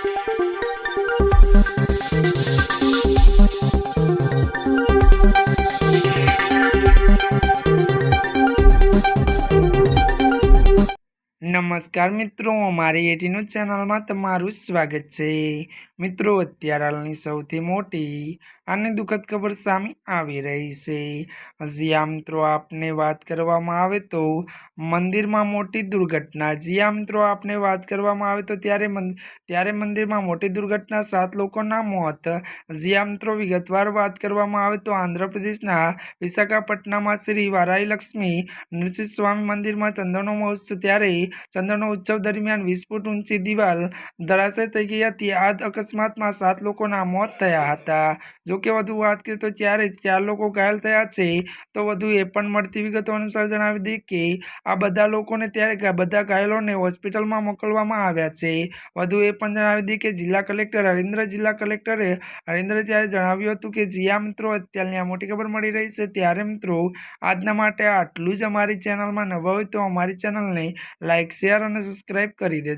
Thank you. નમસ્કાર મિત્રો, અમારી એટીનું ચેનલમાં તમારું સ્વાગત છે. મિત્રો, અત્યારે હાલની સૌથી મોટી અને દુઃખદ ખબર સામે આવી રહી છે. જ્યાં મિત્રો, આપને વાત કરવામાં આવે તો મંદિરમાં મોટી દુર્ઘટના. જ્યાં મિત્રો, આપને વાત કરવામાં આવે તો ત્યારે ત્યારે મંદિરમાં મોટી દુર્ઘટના, સાત લોકોના મોત. જી આ મિત્રો, વિગતવાર વાત કરવામાં આવે તો આંધ્રપ્રદેશના વિશાખાપટ્ટનમમાં શ્રી વારાઈ લક્ષ્મી સ્વામી મંદિરમાં ચંદનો મહોત્સવ ત્યારે ચંદ્રનો ઉત્સવ દરમિયાન વીસ ફૂટ ઊંચી દિવાલ ધરાશય થઈ ગઈ હતી. આ અકસ્માતમાં સાત લોકોના મોત થયા હતા. જો કે વધુ વાત કરીએ તો ત્યારે ચાર લોકો ઘાયલ થયા છે, તો વધુ એ પણ મળતી વિગતો અનુસાર જણાવી દઈએ કે આ બધા લોકોને ત્યારે બધા ઘાયલોને હોસ્પિટલમાં મોકલવામાં આવ્યા છે. વધુ એ પણ જણાવી દઈએ કે જિલ્લા કલેક્ટર હરિન્દ્ર જિલ્લા કલેક્ટરે હરિન્દ્ર ત્યારે જણાવ્યું હતું કે જીયા મિત્રો, અત્યારની આ મોટી ખબર મળી રહી છે. ત્યારે મિત્રો, આજના માટે આટલું જ અમારી ચેનલમાં નવા હોય તો અમારી ચેનલને લાઇક શેર અને સબસ્ક્રાઈબ કરી દેજો.